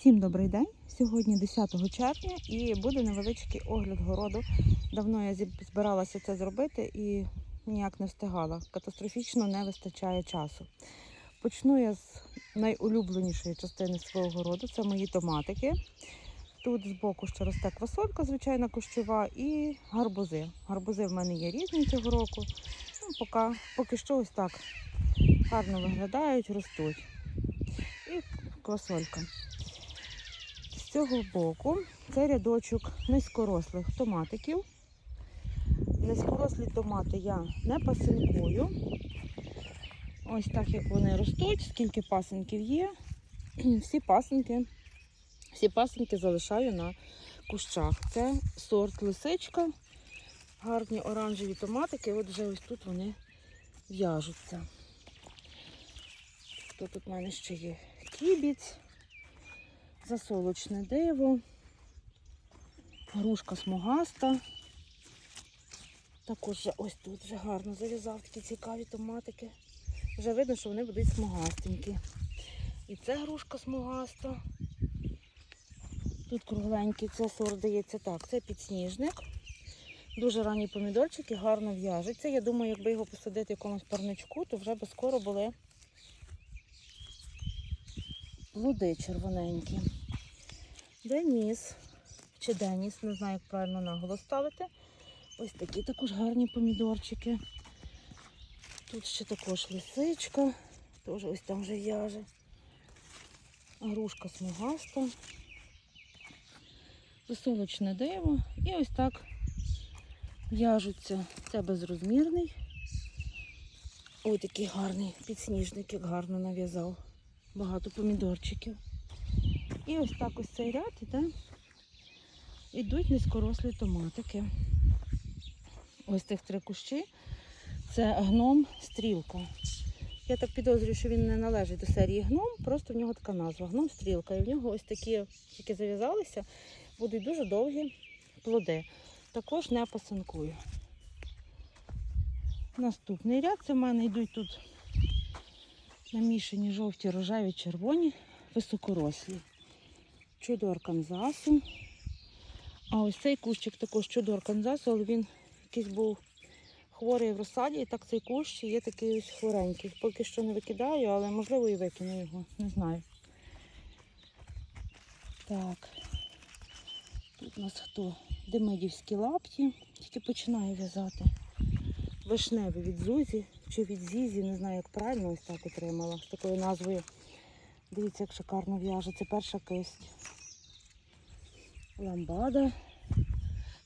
Всім добрий день! Сьогодні 10 червня і буде невеличкий огляд городу. Давно я збиралася це зробити і ніяк не встигала. Катастрофічно не вистачає часу. Почну я з найулюбленішої частини свого городу це мої томатики. Тут збоку ще росте квасолька, звичайна кущова, і гарбузи. Гарбузи в мене є різні цього року. Ну, поки, поки що ось так гарно виглядають, ростуть. І квасолька. Цього боку це рядочок низькорослих томатиків. Низькорослі томати я не пасинкую. Ось так як вони ростуть, скільки пасинків є. Всі пасинки, всі пасинки залишаю на кущах. Це сорт лисичка. Гарні оранжеві томатики. От вже ось тут вони в'яжуться. Тут в мене ще є? Кібіць засолочне диво, грушка смугаста. Також ось тут вже гарно зав'язав такі цікаві томатики. Вже видно, що вони будуть смугастенькі. І це грушка смугаста. Тут кругленький, це сорт дається так, це підсніжник. Дуже ранні помідорчики, гарно в'яжуться. Я думаю, якби його посадити в якомусь парничку, то вже би скоро були плоди червоненькі. Деніс чи Деніс, не знаю, як правильно наголос ставити. Ось такі також гарні помідорчики. Тут ще також лисичка, теж ось там вже в'яже. Грушка смугаста. Висолочне диво. І ось так в'яжуться. Це безрозмірний. Ой, такий гарний підсніжник, як гарно нав'язав. Багато помідорчиків. І ось так ось цей ряд іде. Ідуть низькорослі томатики. Ось цих три кущі. Це гном стрілка. Я так підозрюю, що він не належить до серії гном, просто в нього така назва гном стрілка. І в нього ось такі, тільки зав'язалися, будуть дуже довгі плоди. Також не пасанкую. Наступний ряд це в мене йдуть тут намішані жовті, рожеві, червоні, високорослі. Чудор канзасу. А ось цей кущик також чудор канзасу, але він якийсь був хворий в розсаді, і так цей кущ є такий ось хворенький. Поки що не викидаю, але можливо і викину його, не знаю. Так. Тут у нас хто? Демидівські лапті, тільки починаю в'язати. Вишневі від Зузі чи від Зізі, не знаю, як правильно ось так отримала. З такою назвою. Дивіться, як шикарно в'яже. Це перша кисть. Ламбада.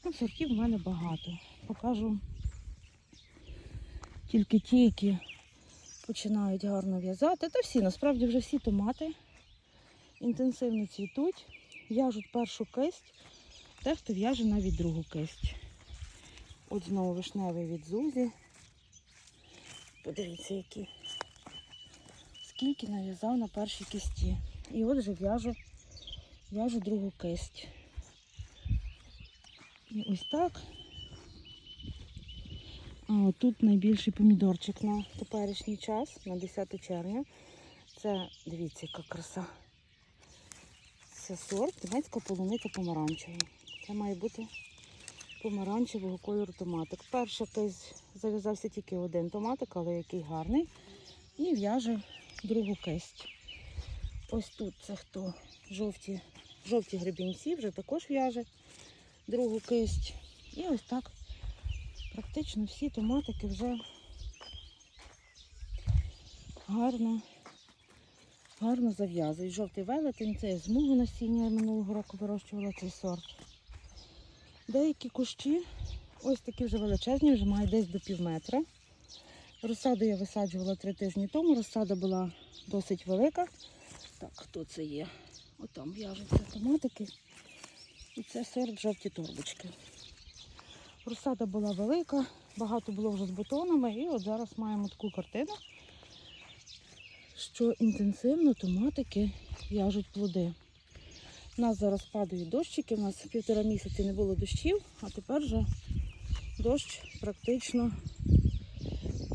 Ну, сортів в мене багато. Покажу тільки ті, які починають гарно в'язати. Та всі, насправді вже всі томати інтенсивно цвітуть, в'яжуть першу кисть, дехто в'яже навіть другу кисть. От знову вишневий від Зузі. Подивіться, які. Скільки нав'язав на першій кисті. І от вже в'яжу в'яжу другу кисть. І ось так. А тут найбільший помідорчик на теперішній час, на 10 червня. Це, дивіться, яка краса. Це сорт німецька полуниця помаранчева. Це має бути помаранчевого кольору томатик. Перша кись зав'язався тільки один томатик, але який гарний. І в'яже другу кисть. Ось тут це хто? Жовті, жовті гребінці, вже також в'яже другу кисть. І ось так практично всі томатики вже гарно, гарно зав'язують. Жовтий велетень, це з мого насіння я минулого року вирощувала цей сорт. Деякі кущі, ось такі вже величезні, вже мають десь до пів метра. Розсаду я висаджувала три тижні тому, розсада була досить велика. Так, хто це є? Отам в'яжуться томатики. І це сорт жовті торбочки. Розсада була велика, багато було вже з бутонами, і от зараз маємо таку картину, що інтенсивно томатики в'яжуть плоди. У нас зараз падають дощики, у нас півтора місяці не було дощів, а тепер вже дощ практично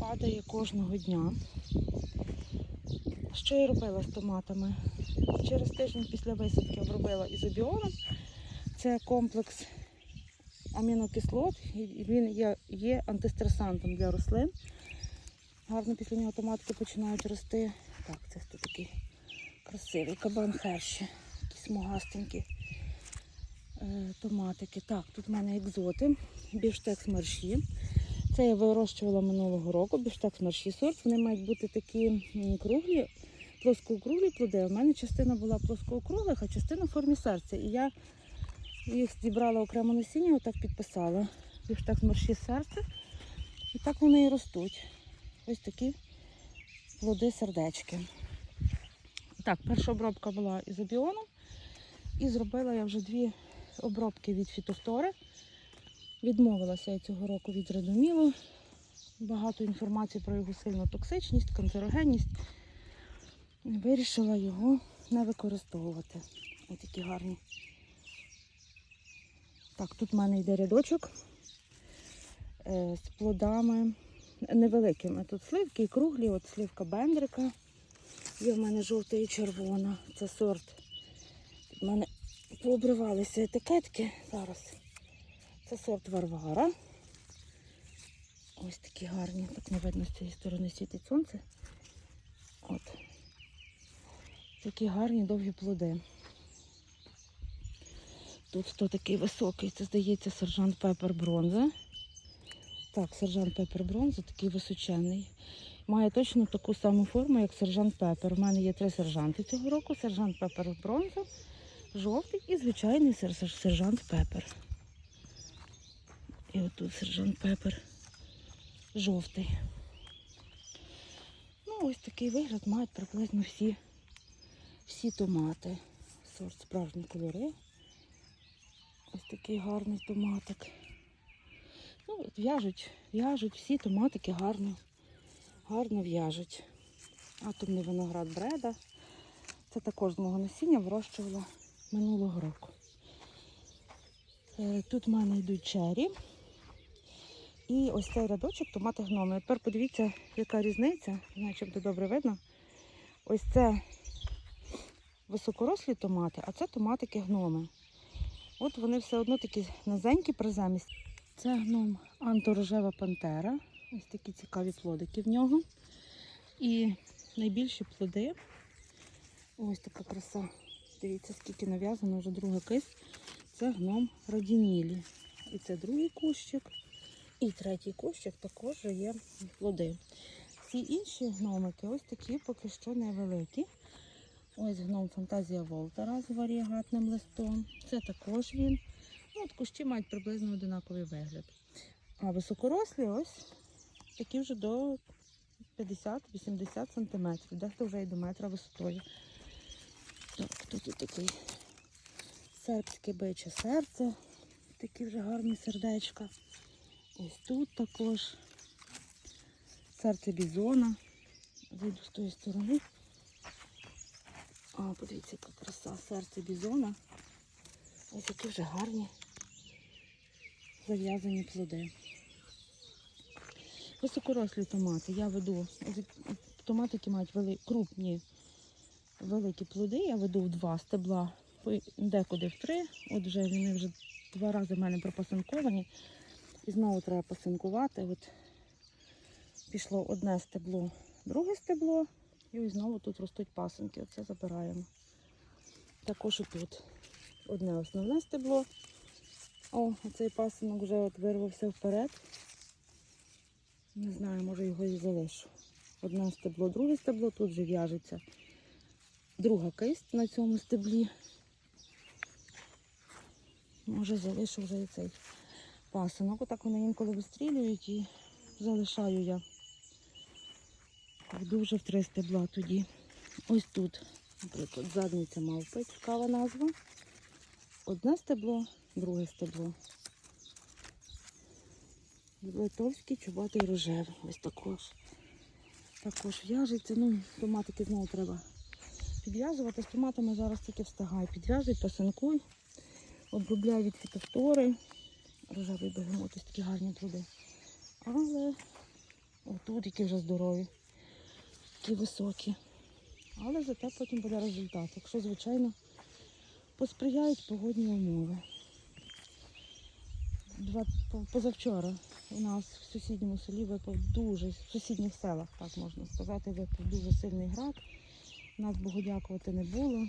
падає кожного дня. Що я робила з томатами? через тиждень після висадки обробила ізобіоном. Це комплекс амінокислот, він є, антистресантом для рослин. Гарно після нього томатки починають рости. Так, це такий красивий кабан херші, смугастенькі е, томатики. Так, тут в мене екзоти, біштекс марші. Це я вирощувала минулого року, біштекс марші сорт. Вони мають бути такі круглі, плоскоокруглі плоди. У мене частина була плоскоокруглих, а частина в формі серця. І я їх зібрала окремо насіння, отак підписала. Біштекс марші серце. І так вони і ростуть. Ось такі плоди сердечки. Так, перша обробка була ізобіоном. І зробила я вже дві обробки від фітофтори. Відмовилася я цього року від редомілу. Багато інформації про його сильну токсичність, канцерогенність. Вирішила його не використовувати. Ось такі гарні. Так, тут в мене йде рядочок е, з плодами невеликими. Тут сливки і круглі, от сливка бендрика. Є в мене жовта і червона. Це сорт. Тут мене пообривалися етикетки зараз. Це сорт Варвара. Ось такі гарні. Так не видно з цієї сторони світить сонце. От. Такі гарні довгі плоди. Тут хто такий високий, це здається сержант Пепер Бронза. Так, сержант Пепер Бронза, такий височений. Має точно таку саму форму, як сержант Пепер. У мене є три сержанти цього року. Сержант Пепер Бронза, жовтий і звичайний сер- сержант Пепер. І отут сержант Пепер жовтий. Ну, ось такий вигляд мають приблизно всі, всі томати. Сорт справжні кольори. Ось такий гарний томатик. Ну, от в'яжуть, в'яжуть, всі томатики гарно, гарно в'яжуть. Атомний виноград бреда. Це також з мого насіння вирощувала минулого року. Е, Тут в мене йдуть чері. І ось цей рядочок томати гноми. Тепер подивіться, яка різниця. Буде добре видно. Ось це високорослі томати, а це томатики гноми. От вони все одно такі низенькі, приземісті. Це гном анторожева пантера. Ось такі цікаві плодики в нього. І найбільші плоди. Ось така краса. Дивіться, скільки нав'язано, вже друга кисть. Це гном радінілі. І це другий кущик. І третій кущик також є плоди. Всі інші гномики ось такі поки що невеликі. Ось гном Фантазія Волтера з варіагатним листом. Це також він. Ну, от кущі мають приблизно одинаковий вигляд. А високорослі ось такі вже до 50-80 см. Дехто вже і до метра висотою. Так, тут і такий сербське биче серце. Такі вже гарні сердечка. Ось тут також серце бізона. Зайду з тої сторони. А, подивіться, яка краса серце бізона. Ось які вже гарні зав'язані плоди. Високорослі томати. Я веду. ось Томатики мають вели, крупні великі плоди. Я веду в два стебла, декуди в три. От вже вони вже два рази в мене пропасинковані. І знову треба пасинкувати. От пішло одне стебло, друге стебло. І знову тут ростуть пасинки. Оце забираємо. Також і тут одне основне стебло. О, оцей пасинок вже от вирвався вперед. Не знаю, може його і залишу. Одне стебло, друге стебло, тут вже в'яжеться. Друга кисть на цьому стеблі. Може залишу вже і цей пасинок. Отак вони інколи вистрілюють і залишаю я. Йду вже в три стебла тоді. Ось тут, наприклад, задниця мавпи, цікава назва. Одне стебло, друге стебло. Литовський чубатий рожевий. Ось також. Також в'яжеться. Ну, томатики знову треба підв'язувати. З томатами зараз тільки встигаю. Підв'язуй, пасинкуй, обробляю від фітофтори. Рожевий бегемот, ось такі гарні плоди. Але отут які вже здорові, такі високі. Але зате потім буде результат, якщо, звичайно, посприяють погодні умови. Два, позавчора у нас в сусідньому селі випав дуже, в сусідніх селах, так можна сказати, випав дуже сильний град. Нас Богу дякувати не було.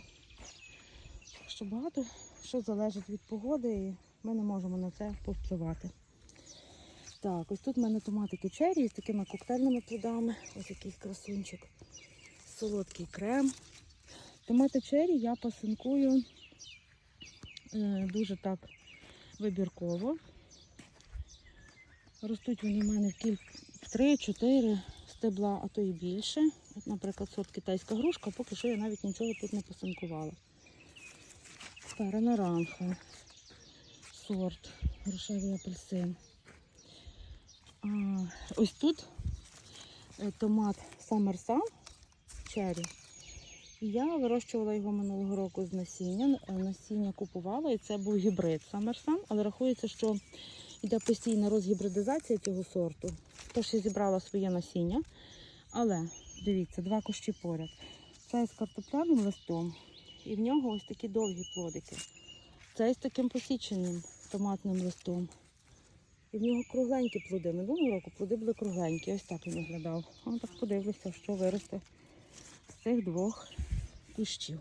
Так що багато що залежить від погоди, і ми не можемо на це повпливати. Так, ось тут в мене томатики черрі з такими коктейльними плодами. Ось який красунчик. Солодкий крем. Томати черрі я пасинкую е, дуже так вибірково. Ростуть вони в мене в 3-4 стебла, а то і більше. От, наприклад, сорт китайська грушка, поки що я навіть нічого тут не пасинкувала. Перенаранха, сорт, грушевий апельсин. А, ось тут е, томат Sun черрі. Я вирощувала його минулого року з насіння. Е, Насіння купувала, і це був гібрид Sun, але рахується, що йде постійна розгібридизація цього сорту. Тож я зібрала своє насіння. Але дивіться, два кущі поряд. Це з картопляним листом, і в нього ось такі довгі плодики. Це з таким посіченим томатним листом. І в нього кругленькі плоди. Минулого року плоди були кругленькі. Ось так він виглядав. А так подивлюся, що виросте з цих двох кущів.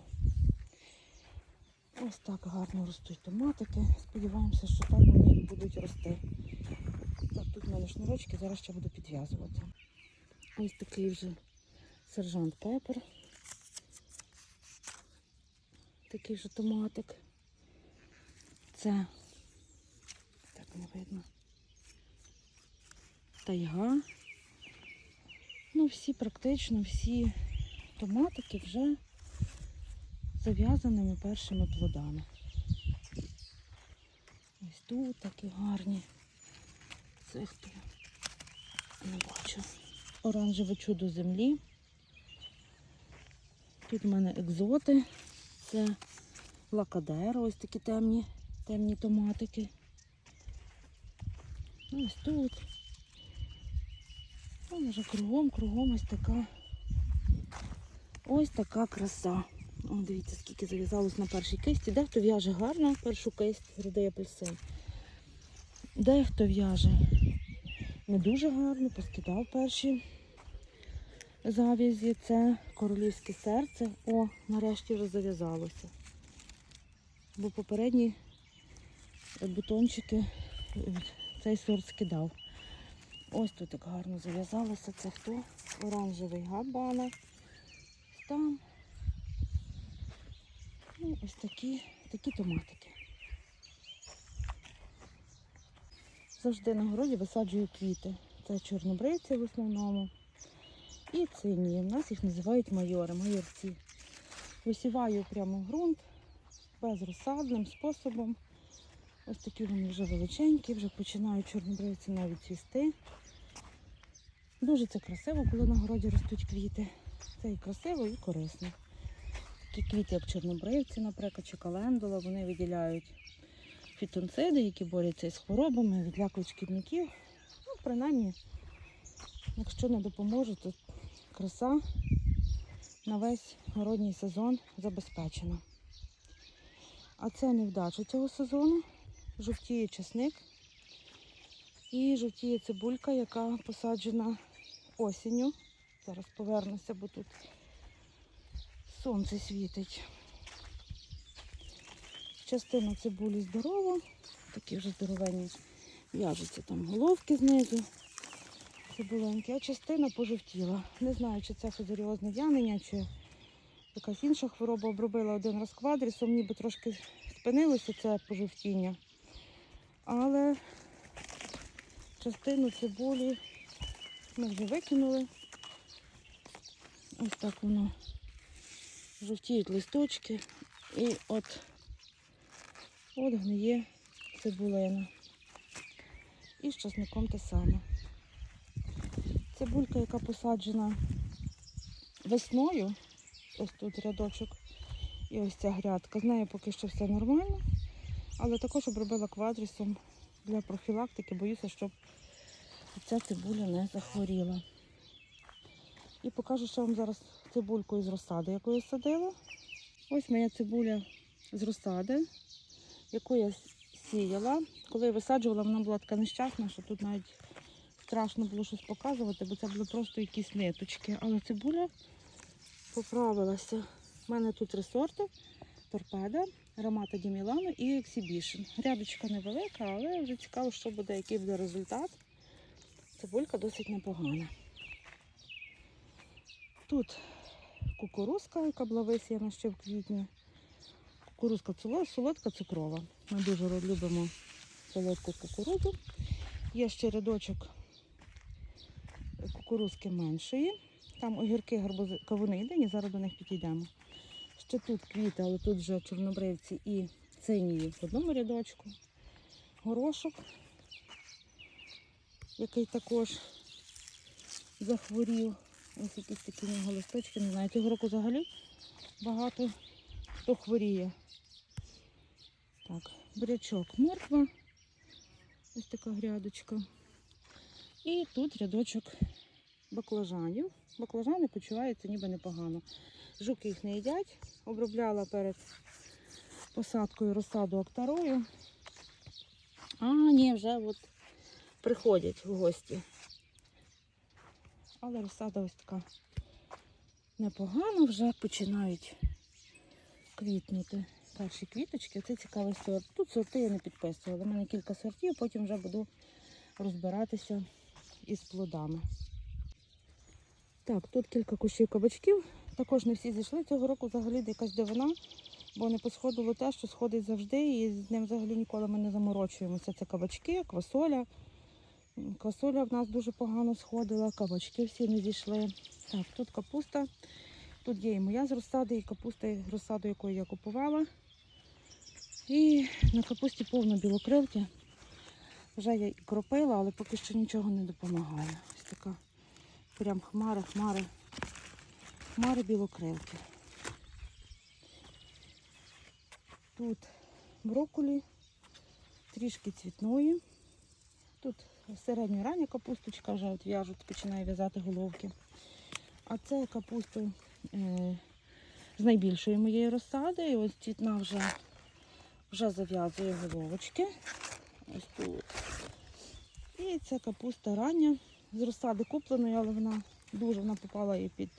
Ось так гарно ростуть томатики. Сподіваємося, що так вони будуть рости. Так, тут в мене шнурочки, зараз ще буду підв'язувати. Ось такий вже сержант пепер. Такий же томатик. Це так не видно. Тайга. Ну, всі, практично всі томатики вже зав'язаними першими плодами. Ось тут такі гарні. Хто? Не бачу. Оранжеве чудо землі. Тут в мене екзоти. Це лакадера, ось такі темні, темні томатики. Ось тут. Вон вже кругом, кругом ось така. Ось така краса. О, дивіться, скільки зав'язалось на першій кисті. Дехто в'яже гарно першу кисть, рудий апельсин. Дехто в'яже не дуже гарно, поскидав перші зав'язі. Це королівське серце. О, нарешті вже зав'язалося. Бо попередні бутончики е, цей сорт скидав. Ось тут так гарно зав'язалося. Це хто? Оранжевий габана. Там. Ну, ось такі, такі томатики. Завжди на городі висаджую квіти. Це чорнобривці в основному. І цинії. У нас їх називають майори, майорці. Висіваю прямо в ґрунт безрозсадним способом. Ось такі вони вже величенькі, вже починають чорнобривці навіть цвісти. Дуже це красиво, коли на городі ростуть квіти. Це і красиво, і корисно. Такі квіти, як чорнобривці, наприклад, чи календула, вони виділяють фітонциди, які борються із хворобами, відлякують шкідників. Ну, принаймні, якщо не допоможе, то краса на весь городній сезон забезпечена. А це невдача цього сезону. Жовтіє часник і жовтіє цибулька, яка посаджена осінню. Зараз повернуся, бо тут сонце світить. Частина цибулі здорова, такі вже здоровенні в'яжуться там головки знизу цибуленькі, а частина пожовтіла. Не знаю, чи це фузаріозне в'янення, чи якась інша хвороба обробила один раз квадрісом, ніби трошки спинилося це пожовтіння. Але частину цибулі ми вже викинули. Ось так воно жовтіють листочки і от, от гниє цибулина. І з часником те саме. Цибулька, яка посаджена весною, ось тут рядочок, і ось ця грядка. З нею поки що все нормально, але також обробила квадрісом для профілактики, боюся, щоб ця цибуля не захворіла. І покажу, що вам зараз цибульку із розсади, яку я садила. Ось моя цибуля з розсади, яку я сіяла. Коли я висаджувала, вона була така нещасна, що тут навіть страшно було щось показувати, бо це були просто якісь ниточки. Але цибуля поправилася. У мене тут три сорти: торпеда, Ромата Ді Мілано і Ексібішн. Рядочка невелика, але вже цікаво, що буде, який буде результат. Цибулька досить непогана. Тут кукурузка, яка була висіяна ще в квітні. Кукурузка солодка, цукрова. Ми дуже любимо солодку кукурудзу. Є ще рядочок кукурузки меншої. Там огірки, гарбузи, кавуни єдині, зараз до них підійдемо. Ще тут квіти, але тут вже чорнобривці і цинії в одному рядочку. Горошок, який також захворів. Ось якісь такі нього листочки, не знаю. Цього року взагалі багато хто хворіє. Так, бурячок, морква. Ось така грядочка. І тут рядочок баклажанів. Баклажани почуваються ніби непогано. Жуки їх не їдять. Обробляла перед посадкою розсаду актарою. А, ні, вже от приходять в гості. Але розсада ось така непогана, вже починають квітнути. Перші квіточки, це цікавий сорт. Тут сорти я не підписувала. У мене кілька сортів, потім вже буду розбиратися із плодами. Так, тут кілька кущів кабачків. Також не всі зійшли. Цього року взагалі якась дивина, бо не посходило те, що сходить завжди, і з ним взагалі ніколи ми не заморочуємося. Це кабачки, квасоля. Квасоля в нас дуже погано сходила, кабачки всі не зійшли. Так, тут капуста. Тут є і моя з розсади, і капуста з розсаду, яку я купувала. І на капусті повно білокрилки. Вже я і кропила, але поки що нічого не допомагає. Ось така прям хмари, хмари, хмари білокрилки. Тут брокколі, трішки цвітної. Тут середньо рання капусточка вже от в'яжуть, починає в'язати головки. А це капуста е, з найбільшої моєї розсади. І ось цвітна вже, вже зав'язує головочки. Ось тут. І ця капуста рання з розсади купленої, але вона дуже вона попала і під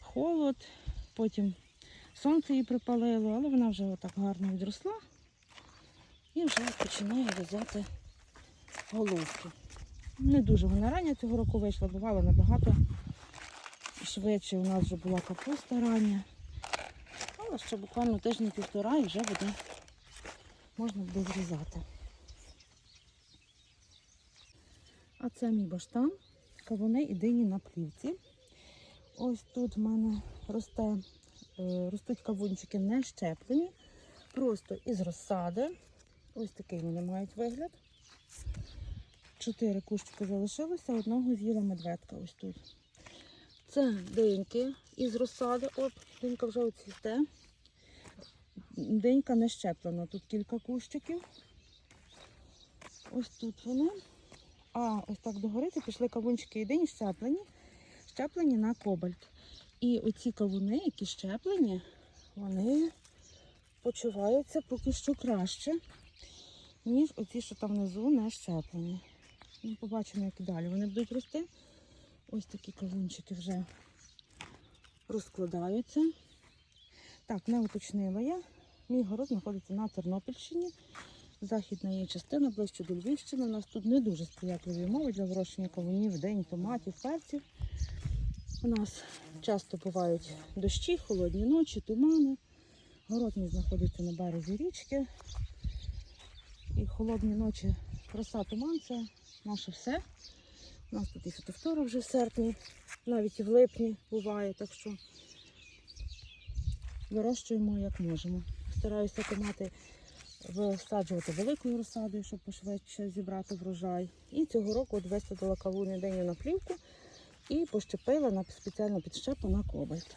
холод. Потім сонце її припалило, але вона вже отак гарно відросла і вже починає в'язати головки. Не дуже вона рання цього року вийшла, бувало набагато швидше. У нас вже була капуста рання. Але ще буквально тиждень-півтора і вже буде можна буде зрізати. А це мій баштан, кавуни і дині на плівці. Ось тут в мене росте, е, ростуть кавунчики не щеплені, просто із розсади. Ось такий вони мають вигляд. Чотири кущики залишилося, одного з'їла медведка ось тут. Це диньки із розсади. От, динька вже оцвіте. Динька не щеплена. Тут кілька кущиків. Ось тут вони. А ось так догори це пішли кавунчики і дині щеплені, щеплені на кобальт. І оці кавуни, які щеплені, вони почуваються поки що краще, ніж оці, що там внизу не щеплені. Ну, побачимо, як і далі вони будуть рости. Ось такі кавунчики вже розкладаються. Так, не уточнила я. Мій город знаходиться на Тернопільщині. Західна її частина, ближче до Львівщини. У нас тут не дуже сприятливі умови для вирощення кавунів, день, томатів, перців. У нас часто бувають дощі, холодні ночі, тумани. Город мій знаходиться на березі річки. І холодні ночі, роса, туман це наше все. У нас тут і фітофтора вже в серпні, навіть і в липні буває, так що вирощуємо як можемо. Стараюся томати висаджувати великою розсадою, щоб пошвидше зібрати врожай. І цього року от висадила кавуни день на плівку і пощепила на спеціально підщепу на кобальт.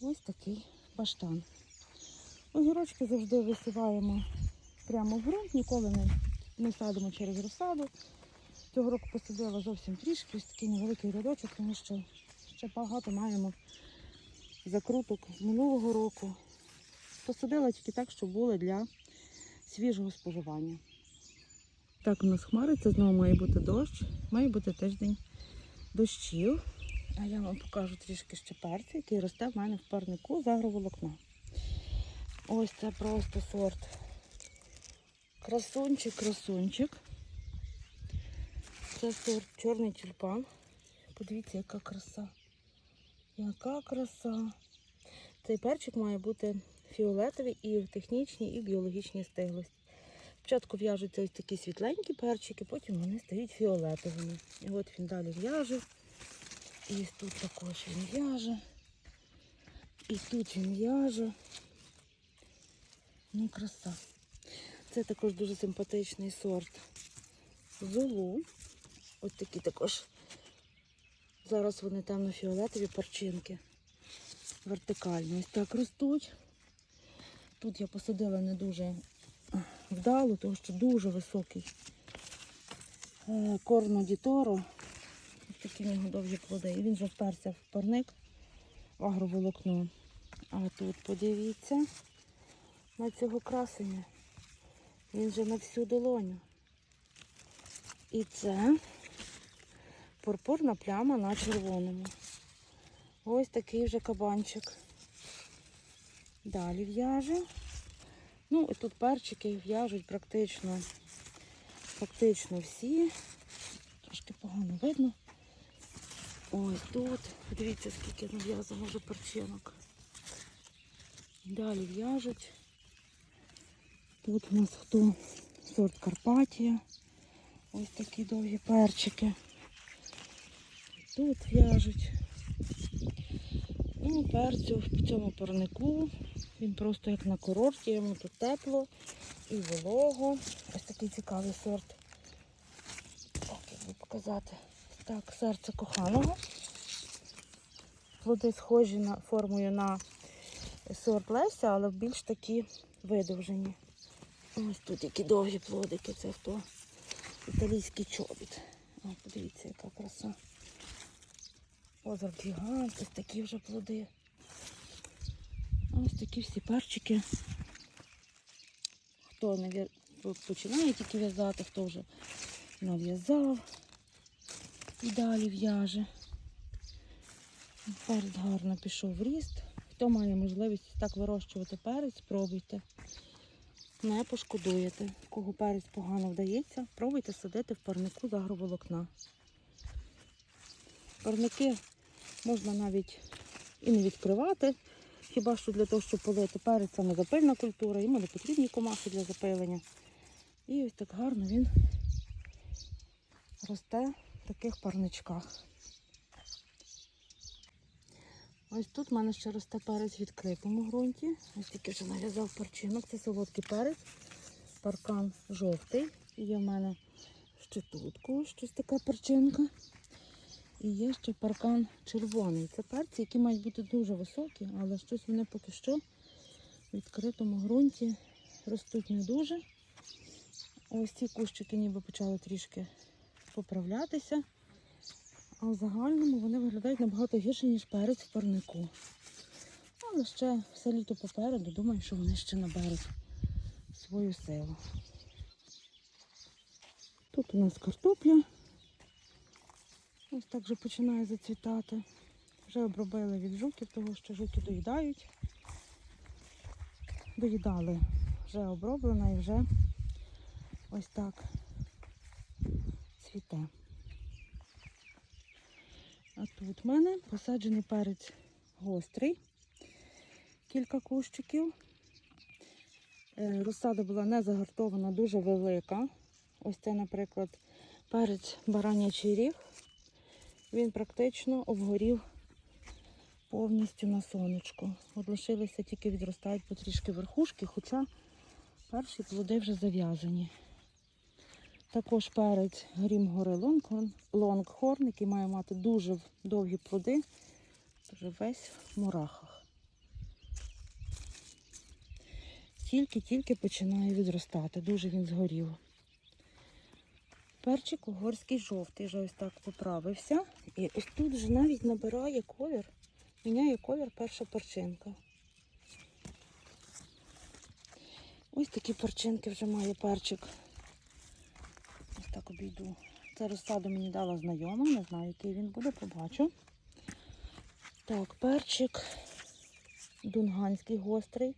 Ось такий баштан. Огірочки завжди висіваємо прямо в ґрунт, ніколи не, не садимо через розсаду. Цього року посадила зовсім трішки, ось такий невеликий рядочок, тому що ще багато маємо закруток з минулого року. Посадила тільки так, щоб були для свіжого споживання. Так, у нас хмариться, знову має бути дощ, має бути тиждень дощів. А я вам покажу трішки ще перцю, який росте в мене в парнику з агроволокна. Ось це просто сорт. Красунчик, красунчик. Це сорт чорний тюльпан. Подивіться, яка краса. Яка краса. Цей перчик має бути фіолетовий і в технічній, і в біологічній стиглості. Спочатку в'яжуться ось такі світленькі перчики, потім вони стають фіолетовими. І от він далі в'яже. І тут також він в'яже. І тут він в'яже. Ну, краса. Це також дуже симпатичний сорт золу. Ось такі також. Зараз вони темно-фіолетові перчинки. Вертикально. Ось так ростуть. Тут я посадила не дуже вдало, тому що дуже високий е, корно діторо. Ось такі в нього довгі плоди. І він вже вперся в парник в агроволокно. А тут подивіться на цього красення. Він вже на всю долоню. І це пурпурна пляма на червоному. Ось такий вже кабанчик. Далі в'яже. Ну, і тут перчики в'яжуть практично, практично всі. Трошки погано видно. Ось тут. Подивіться, скільки нав'язано вже перчинок. Далі в'яжуть. Тут у нас хто сорт Карпатія. Ось такі довгі перчики. Тут в'яжуть. Ну, перцю в цьому парнику. Він просто як на курорті, йому тут тепло і волого. Ось такий цікавий сорт. Так, як показати. Так, серце коханого. Плоди схожі на формою на сорт Леся, але більш такі видовжені. Ось тут які довгі плодики, це хто італійський чобіт. О, подивіться, яка краса. Озер гігант, ось такі вже плоди. Ось такі всі перчики. Хто не починає тільки в'язати, хто вже нав'язав і далі в'яже. Перець гарно пішов в ріст. Хто має можливість так вирощувати перець, спробуйте. Не пошкодуєте. Кого перець погано вдається, пробуйте садити в парнику з агроволокна. Парники можна навіть і не відкривати, хіба що для того, щоб полити перець, не запильна культура, йому не потрібні комахи для запилення. І ось так гарно він росте в таких парничках. Ось тут в мене ще росте перець в відкритому ґрунті. Ось тільки вже нав'язав перчинок. Це солодкий перець, паркан жовтий. Є в мене ще тут щось така перчинка. І є ще паркан червоний. Це перці, які мають бути дуже високі, але щось вони поки що в відкритому ґрунті ростуть не дуже. Ось ці кущики ніби почали трішки поправлятися. А в загальному вони виглядають набагато гірше, ніж перець в парнику. Але ще все літо попереду, думаю, що вони ще наберуть свою силу. Тут у нас картопля. Ось так вже починає зацвітати. Вже обробили від жуків, тому що жуки доїдають. Доїдали, вже оброблена і вже ось так цвіте. А тут в мене посаджений перець гострий, кілька кущиків. Е, Розсада була не загартована, дуже велика. Ось це, наприклад, перець баранячий ріг. Він практично обгорів повністю на сонечку. От лишилися тільки відростають потрішки верхушки, хоча перші плоди вже зав'язані. Також перець грім гори Лонгхорн, який має мати дуже довгі плоди, вже весь в мурахах. Тільки-тільки починає відростати, дуже він згорів. Перчик угорський жовтий, вже ось так поправився. І ось тут вже навіть набирає колір, міняє колір перша перчинка. Ось такі перчинки вже має перчик. Ось так обійду. Це розсаду мені дала знайома, не знаю, який він буде, побачу. Так, перчик дунганський гострий.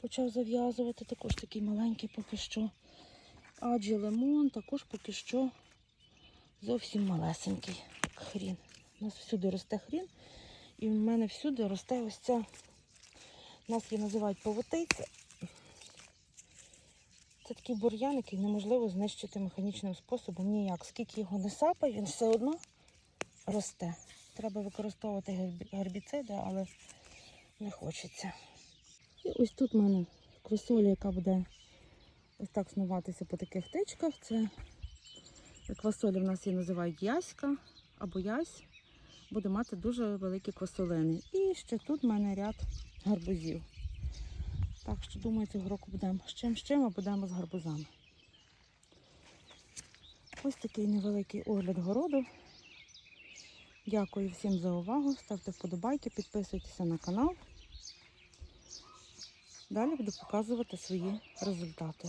Почав зав'язувати, також такий маленький поки що. Аджі лимон також поки що зовсім малесенький. Хрін. У нас всюди росте хрін. І в мене всюди росте ось ця. Нас її називають повотиця. Це такий бур'ян, який неможливо знищити механічним способом ніяк. Скільки його не сапай, він все одно росте. Треба використовувати гербіциди, але не хочеться. І ось тут в мене квасоля, яка буде ось так снуватися по таких тичках. Це квасолі в нас її називають яська або ясь. Буде мати дуже великі квасолини. І ще тут в мене ряд гарбузів. Так що, думаю, цього року будемо з чим з чим, а будемо з гарбузами. Ось такий невеликий огляд городу. Дякую всім за увагу. Ставте вподобайки, підписуйтеся на канал. Далі буду показувати свої результати.